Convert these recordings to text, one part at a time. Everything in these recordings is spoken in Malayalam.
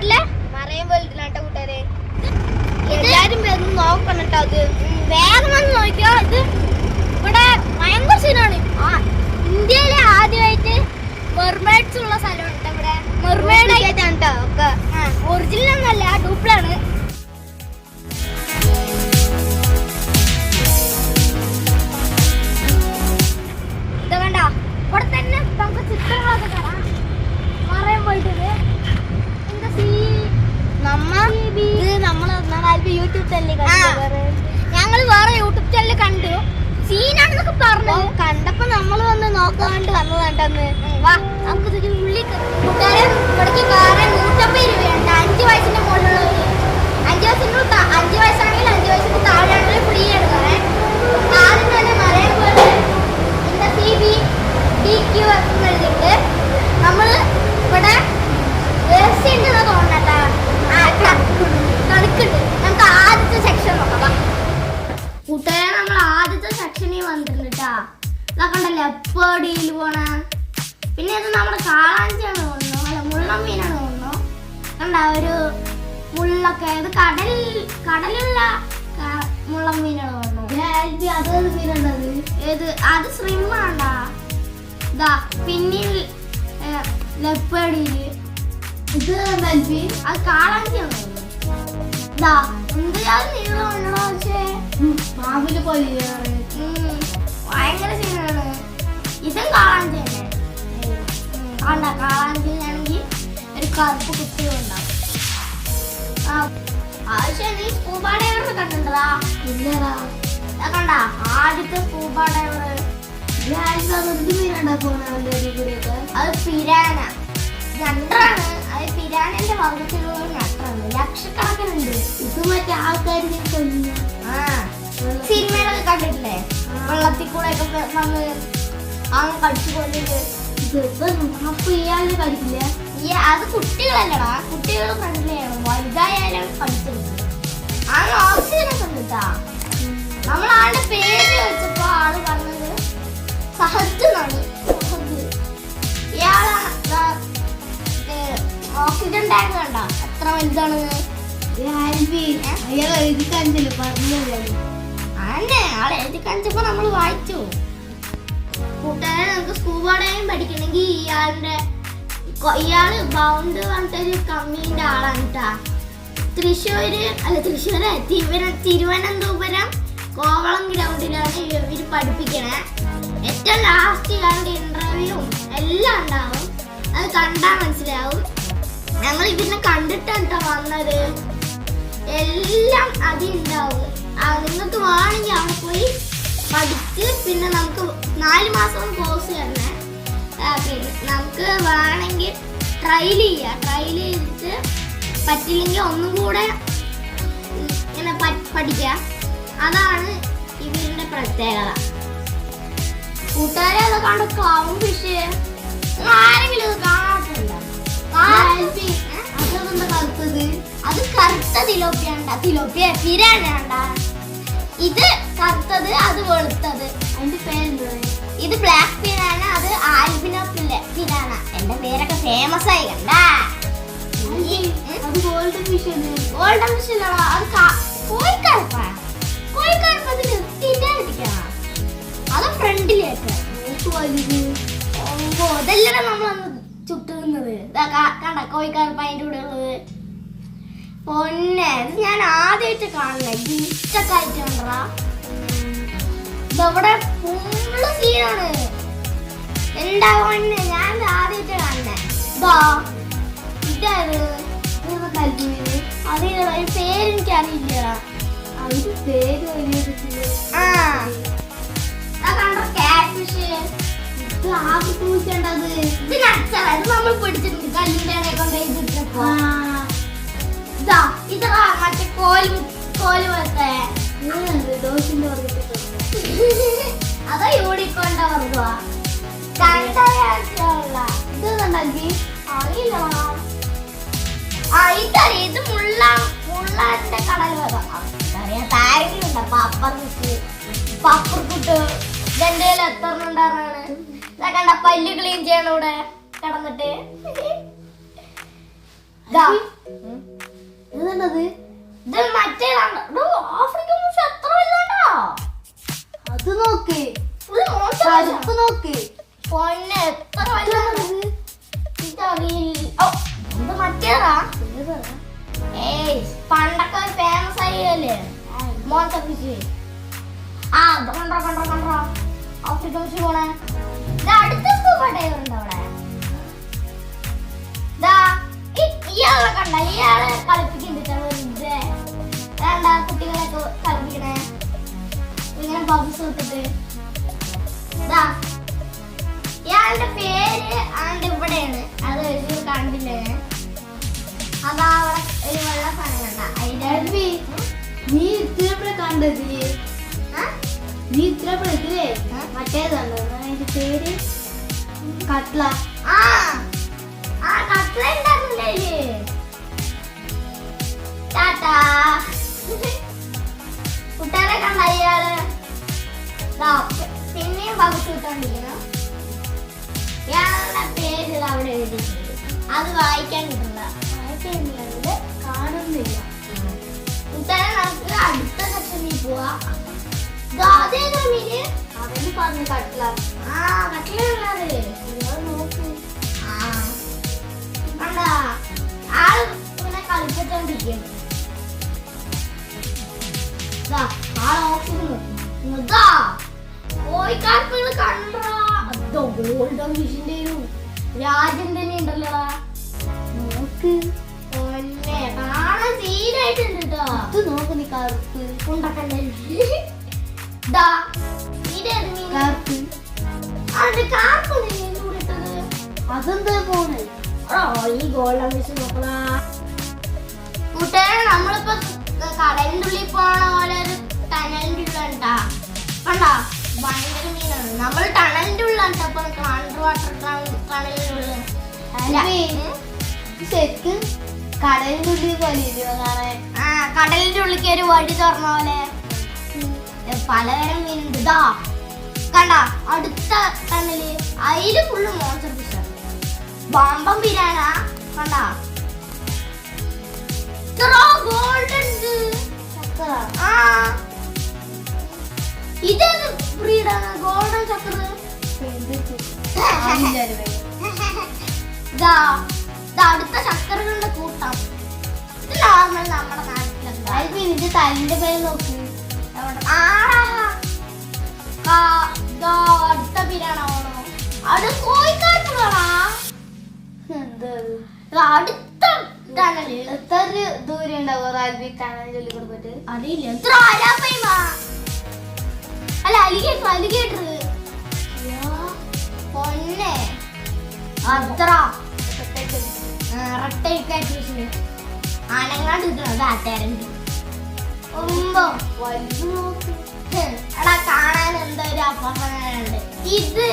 പാലക്കാടിലെ മറയം വേൾഡിലാട്ടെ കൂട്ടുകാരെ. എല്ലാരും വരുന്ന നോക്കണം കേട്ടോ അത്. വേഗം വന്ന് നോക്കിയോ ഇത്? ഇവിടെ ഭയങ്കര സീനാണ്. ആ ഇന്ത്യയിലെ ആദ്യമായിട്ട് മെർമേഡ്സ് ഉള്ള സ്ഥലമാണ് ഇവിടെ. മെർമേഡ് ആയിട്ടാണ് കേട്ടോ ഒക്കെ. ഒറിജിനൽ ഒന്നല്ല ഡൂപ്പിളാണ് ഇവിടെ തന്നെ നമുക്ക് ചിത്രങ്ങളൊക്കെ കാണാം. മറയാൻ പോയിട്ടത് എന്താ സീ നമ്മ ഇത് നമ്മൾ യൂട്യൂബ് ചാനലിൽ ആ. ഞങ്ങൾ വേറെ യൂട്യൂബ് ചാനൽ കണ്ടു. സീനാണെന്നൊക്കെ പറഞ്ഞു. കണ്ടപ്പോ നമ്മൾ വന്ന് നോക്കാണ്ട് വന്നതാണ്ടെന്ന്. വാ നമുക്ക് കൂട്ടുകാരെ ഇവിടേക്ക് നൂറ്റമ്പത് രൂപയുണ്ട്. അഞ്ച് വയസ്സിന്റെ മുകളിലുള്ള അഞ്ച് വയസ്സിന്റെ അഞ്ചു വയസ്സാണെങ്കിൽ അഞ്ച് വയസ്സിന്റെ മീനാണ്. തോന്നുന്നു കണ്ട ഒരു മുള്ളൊക്കെ ഇത് കടൽ കടലുള്ള മുള്ള മീനാണ് തോന്നുന്നു. ഏത് അത്? ശ്രിമ്മാണ്ടാ ഇതാ പിന്നിൽ ലെപ്പേഡിയിൽ ഇത് നൽകി അത് കാളാഞ്ചിയാണ് തോന്നുന്നു. ഇതാ എന്തിനാ ഉണ്ടോ പക്ഷേ മാവിൽ പോലെ ഇല്ലടാ കണ്ട ആദ്യത്തെ ഡൈവർ അത് പിരാന. അത് പിരാനന്റെ വർഗത്തിലുള്ള ഞണ്ടാണ്. ലക്ഷക്കണക്കിനുണ്ട് ഇത് മറ്റേ ആൾക്കാർ ആ. സിനിമയിലൊക്കെ കണ്ടിട്ടില്ലേ? വെള്ളത്തിൽ കൂടെ ഒക്കെ വന്ന് അങ്ങ് കടിച്ചു കൊണ്ടിട്ട് അപ്പൊ ഇയാൾ അത് കുട്ടികളല്ലടാ. കുട്ടികളും കണ്ടില്ലേ? വലുതായാലും കടിച്ചത് ആണ് ഓക്സിജൻ ഒക്കെ കിട്ടാ നമ്മൾ ആളുടെ പേര് ചോദിച്ചപ്പോ ആൾ പറഞ്ഞത് സഹദ് എന്നാണ്. സഹദ്. ഇയാളാ ദാ, ഇത് ഓക്സിജൻ ടാങ്ക് കണ്ടോ? എത്ര വലുതാണ് അയാൾ എഴുതി കാണിച്ചല്ലോ പറഞ്ഞത് അന്നെ ആളെ എഴുതി കാണിച്ചപ്പോ നമ്മൾ വായിച്ചു. കൂട്ടുകാരെ നമുക്ക് സ്കൂബ ഡൈവിംഗ് പഠിക്കണമെങ്കിൽ ഇയാളുടെ ഇയാൾ ബൗണ്ട് പറഞ്ഞിട്ടൊരു കമ്മീന്റെ ആളാണ് കേട്ടാ തൃശ്ശൂര് അല്ല തൃശ്ശൂര് തിരുവന തിരുവനന്തപുരം കോവളം ഗ്രൗണ്ടിലാണ് ഇവർ പഠിപ്പിക്കണേ. ഏറ്റവും ലാസ്റ്റ് ഇയാളുടെ ഇന്റർവ്യൂവും എല്ലാം ഉണ്ടാവും. അത് കണ്ടാൽ മനസ്സിലാവും. ഞങ്ങൾ ഇതിനെ കണ്ടിട്ടാണ് ട്ടോ വന്നത്. എല്ലാം അതിണ്ടാവും നിങ്ങൾക്ക് വേണമെങ്കിൽ അവിടെ പോയി പഠിച്ച് പിന്നെ നമുക്ക് നാല് മാസം കോഴ്സ് തന്നെ നമുക്ക് വേണമെങ്കിൽ ട്രയൽ ചെയ്യാം. ട്രയൽ ചെയ്തിട്ട് പറ്റില്ലെങ്കിൽ ഒന്നും കൂടെ ഇങ്ങനെ പഠിക്കുക. അതാണ് ഇവരുടെ പ്രത്യേകത. കൂട്ടുകാരെ അത് കണ്ട് ക്ലൗൺ ഫിഷ് ആരെങ്കിലും ഇത് ഏ? അതെന്താ കറുത്തത്? അത് കറുത്ത തിലോപ്പിയ തിലോപ്പിയ പിരാണ്ട ഇത് കറുത്തത് അത് വെളുത്തത്. അതിന്റെ പേരെന്താ ഇത് ബ്ലാക്ക് പിരാന അത് ആൽബിനോ പിരാന. എന്റെ പേരൊക്കെ ഫേമസ് ആയി കണ്ടാ. അത് ഗോൾഡൻ ഫിഷ് ഗോൾഡൻ ഫിഷ് ഇല്ലടാ അത് കോഴിക്കറുപ്പ കോഴിക്കറുപ്പ് അത് നിർത്തിയിട്ടേ പിടിക്കണം അത് ഫ്രണ്ടിലേക്ക്. ഓ ഇതെല്ലാം നമ്മളന്ന് ചുട്ടുന്നത്. കണ്ട കോഴിക്കറുപ്പ് അതിന്റെ കൂടെ ഉള്ളത്. പൊന്നെ ഇത് ഞാൻ ആദ്യമായിട്ട് കാണുന്നേ. ഗിഫ്റ്റൊക്കെ ആയിട്ട് കണ്ടടാ ഇതവിടെ ഫുള്ള് സീനാണ് എന്താ പൊന്നെ ഞാൻ ആദ്യമായിട്ട് കാണുന്നേ. ഇതാ. കൽപ്പീര് അറിയില്ല. ഒരു പേരെനിക്ക് അറിയില്ല. അതിന്റെ പേര് പൂച്ചേണ്ടത് ഇത് നച്ചറ ഇത് നമ്മൾ പിടിച്ചിട്ടുണ്ട്. ഇടയിൽ കൊണ്ട് ഇതിട്ടപ്പോ ഇതാ ഇതാ മറ്റേ കോൽ കോൽ പോലത്തെ. അതോ യൂണിക്കോണ്ട വർഗമാ കണ്ടറിയാനുള്ള ഇത് കണ്ടാക്കി അറിയില്ല. ഇതറിയ ഇത് മുള്ള മുള്ളാന്റെ കടൽ വരാം അറിയാം താരങ്ങളുണ്ട്. പപ്പർ കുട്ട് പപ്പർ കുട്ട്. ഇതെന്റെ കയ്യിൽ എത്ര ഉണ്ടാറാണ് ഇതാ കണ്ട പല്ല് ക്ലീൻ ചെയ്യണം ഇവിടെ. കിടന്നിട്ട്. ഇതെന്നത് ഇത് മറ്റേതാണ് ആഫ്രിക്കൻ മൂസ് എത്ര വലുതാണ്ടാ? അത് നോക്ക്. നോക്ക്. പൊന്നെ എത്ര വലുതാണ് ഇതറിയില്ല. ഓ ഇത് മറ്റേതാ? ഏയ് പണ്ടൊക്കെ ഫേമസ് ആയില്ലേ? മോൺസ്റ്റർ ഫിഷ് ആ ഇത് കണ്ടോ കണ്ടോ കണ്ടോ ആഫ്രിക്കൻ ഫിഷ് പോണേ. ഇത് അടുത്ത സ്കൂബ ഡൈവർ ഉണ്ട് അവിടെ. ദാ ഇയാളെ കണ്ട ഇയാളെ കളിപ്പിക്കുന്നുണ്ട് വെറുതെ വേണ്ട കളിപ്പിക്കണേ. ഇങ്ങനെ ദാ ഇയാളുടെ പേര് ആണ്ട് ഇവിടെയാണ്. അതാ അൽവി നീ ഇത്ര കണ്ടത്? ആ? നീ ഇത്ര ഇതിലേ? മറ്റേതുണ്ടോ അതിന്റെ പേര്? കട്ട്ല കുട്ടികളെ കണ്ട ഇയാൾ? പിന്നെയും പകുതി ഇയാളുടെ പേര് അവിടെ എഴുതിയിട്ടുണ്ട്. അത് വായിക്കാൻ കിട്ടില്ല വായിക്കുന്നില്ല കാണുന്നില്ല. അടുത്ത സെക്ഷനിൽ പോവാ. ദാ, അതേതാ മീന് അവന് പറഞ്ഞു കട്ടില ആ കട്ടിലുള്ളത് നോക്കൂ നോക്ക്. ആ. കണ്ടാ? ആൾ ഇങ്ങനെ കളിപ്പിച്ചോണ്ടിരിക്കുന്നു ദാ, ആൾ ഓക്സിജൻ വെക്കുന്നു. ഇതാ, കോഴിക്കാർപ്പുകൾ കണ്ടോ? അതോ ഗോൾഡൻ ഫിഷിന്റെ ഒരു തന്നെ ഉണ്ടല്ലോടാ നോക്ക്. കാണാൻ സീനായിട്ടുണ്ട് കേട്ടോ ഇത് നോക്ക് നീ കറുപ്പ്. ഉണ്ടക്കണ്ടേ കറുപ്പ്. അത് ഇട്ടത്. അതെന്താ പോണേ ഈ ഗോൾഡൻ ഫിഷ് നോക്കടാ കൂട്ടുകാരെ നമ്മളിപ്പോ കടലിന്റെ ഉള്ളിൽ പോണ പോലെ ഒരു ടണലിന്റെ ഉള്ളിലുണ്ടാ കണ്ടാ? ഭയങ്കര മീനാണ്. നമ്മൾ ടണലിന്റെ ഉള്ളിലാണ് അപ്പൊ അണ്ടർ വാട്ടർ ടണലിന്റെ ഉള്ളിൽ ശരിക്കും കടലിന്റെ ഉള്ളിൽ പോലെ കാണാൻ? ആ കടലിന്റെ ഉള്ളിൽ കയറി വഴി തുറന്ന പോലെ പലതരം മീനുണ്ട്. ഇതാ കണ്ട അടുത്ത കണ്ണിൽ അതിൽ ഫുള്ള് മോശം ഫിഷ് ബാമ്പം പിരാന കണ്ട? ആ. ഇതേത് ബ്രീഡാണ് ഗോൾഡൻ ചക്കർ ഇതാ? ഇതാ അടുത്ത ചക്കറുകളുടെ കൂട്ടം. ഇതിലാണ് നമ്മുടെ നാട്ടിലുണ്ട് അൽവി നിന്റെ തലിന്റെ പേര് നോക്ക്. അടുത്ത പിരാണാണോ അത് കോഴിക്കാട്ടുകളാ. എന്താ? അടുത്ത ടണൽ എത്ര ദൂരം ഉണ്ടാവും കടലിന്റെ ഉള്ളിൽ കൂടെ പോയിട്ട്? അറിയില്ല. എത്ര ആരാപ്പയ്മ അല്ല അലിഗേറ്റർ അലിഗേറ്റർ പൊന്നെ. അത്ര. ഒമ്പോ എടാ കാണാൻ എന്തോ ഒരു അപകടമുണ്ട് ഇത്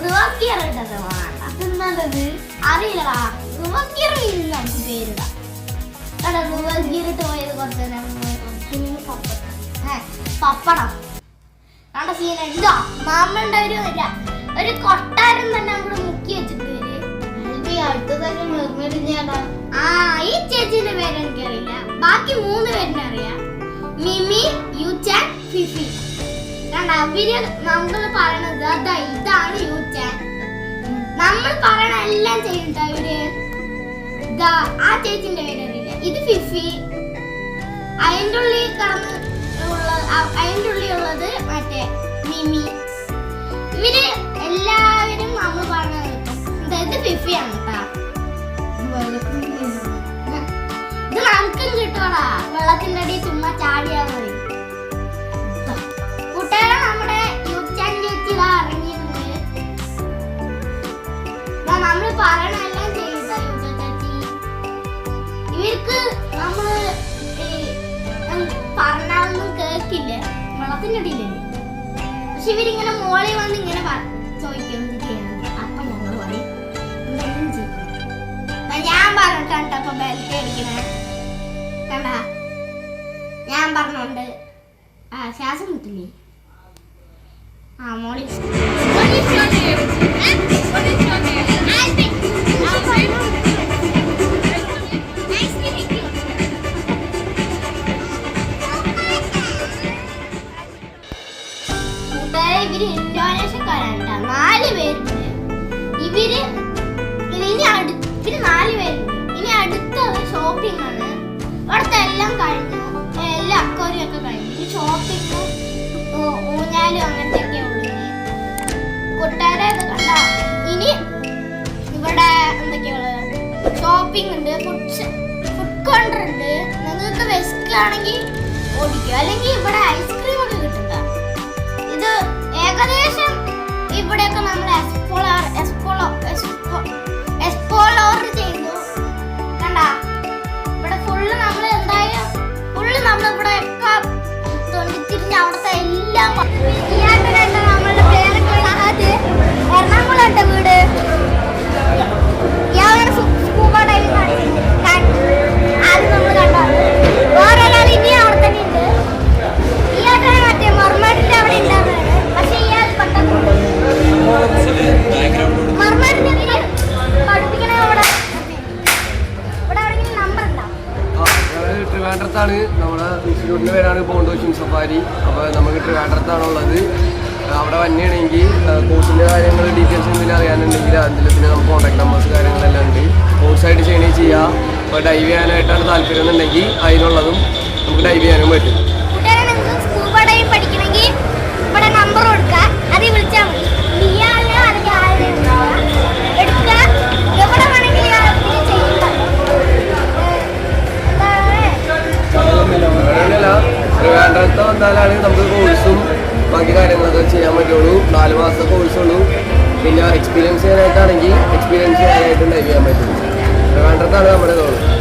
റിവേഴ്സ് ഗിയർ ഇട്ടത് വേണ്ട അതെന്നാണ്ടത് അറിയില്ലടാ റിവേഴ്സ് ഗിയർ നമുക്ക് പേരിടാം. എടാ റിവേഴ്സ് ഗിയർ ഇട്ട് പോയത് കുറച്ച് നേരം മുമ്പ്. ഏ, പപ്പടം. കണ്ട സീന ഇതാ ഒരു ഒരു കൊട്ടാരം തന്നെ അങ്ങോട്ട് അടുത്തതൊക്കെ ആ ഈ ബാക്കി മൂന്ന് മിമി ഫിഫി. നമ്മൾ ഇതാണ് നമ്മൾ പറയണ എല്ലാം ആ ഇത് ഫിഫി. ഉള്ളിൽ ഉള്ളിൽ ഉള്ളത് മറ്റേ മിമി. എല്ലാവരും നമ്മൾ പറഞ്ഞു ഇത് ഫിഫിയാണ്? ഇത് നമുക്കും ചുമ്മാ ചാടിയാ മതി കൂട്ടുകാരെ നമ്മുടെ ഇറങ്ങിയിട്ടുണ്ട് ദാ നമ്മൾ പറയണെല്ലാം ചേച്ചി ഇവർക്ക് ഉം പറഞ്ഞാലൊന്നും കേക്കില്ല വെള്ളത്തിന്റെ അടിയിലല്ലേ? പക്ഷെ ഇവരിങ്ങനെ മോളിൽ വന്ന് ഇങ്ങനെ പ- ഞാൻ പറഞ്ഞിട്ടാണ് അപ്പൊ ബെൽറ്റ് അടിക്കണേ കണ്ട? ഞാൻ പറഞ്ഞോണ്ട്. ആ ശ്വാസം കിട്ടില്ലേ ആ മോളി. ഇവർ ഇന്തോനേഷ്യക്കാരാണ് ട്ടോ. നാല് പേരുണ്ട്. ഇവർ ഇനി അടു ഇവർ ഷോപ്പിംഗും ഊഞ്ഞാലും അങ്ങനത്തെ ഒക്കെ ഉള്ളു. ഇനി. കൂട്ടുകാരെ ഇത് കണ്ട? ഇനി ഇവിടെ എന്തൊക്കെയാണ് ഷോപ്പിംഗ് ഉണ്ട് ഫുഡ് ഫുഡ് കോർണർ ഉണ്ട്. നിങ്ങൾക്ക് വിശക്കുകയാണെങ്കിൽ ഓടിക്കുക. അല്ലെങ്കിൽ ഇവിടെ ഐസ്ക്രീം ഒക്കെ കിട്ടുക ഇത് ഏകദേശം ഇവിടെയൊക്കെ നമ്മൾ എസ്പോളാർ എസ്പോളോ എസ്പോ എസ്പോളോർ ചെയ്തു. കണ്ട? ഇവിടെ ഫുള്ള് നമ്മൾ എന്തായാലും ഫുള്ള് നമ്മൾ ഇവിടെ അവിടുത്തെ എല്ലാം നമ്മളുടെ പേരൊക്കെ അത് എറണാകുളം വീട്. ഇയാളാണ് സ്കൂബ ഡൈവിംഗ് പിന്നെ നമുക്ക് കോൺടാക്ട് നമ്പേഴ്സ് കാര്യങ്ങളെല്ലാം ഉണ്ട്. കോഴ്സായിട്ട് ചെയ്യണേ ചെയ്യാം. ഇപ്പോൾ ഡൈവ് ചെയ്യാനായിട്ടാണ് താല്പര്യം എന്നുണ്ടെങ്കിൽ അതിനുള്ളതും നമുക്ക് ഡൈവ് ചെയ്യാനും പറ്റും. ട്രിവാൻഡ്രത്ത് വന്നാലാണ് നമുക്ക് കോഴ്സും ബാക്കി കാര്യങ്ങളൊക്കെ ചെയ്യാൻ പറ്റുള്ളൂ. നാല് മാസത്തെ കോഴ്സുള്ളൂ പിന്നെ എക്സ്പീരിയൻസ് ചെയ്യാനായിട്ടാണെങ്കിൽ എക്സ്പീരിയൻസ് ചെയ്യാനായിട്ട് ഡൈവ് ചെയ്യാൻ പറ്റും. ട്രിവാൻഡ്രത്താണ് നമ്മുടെ തോന്നുന്നത്.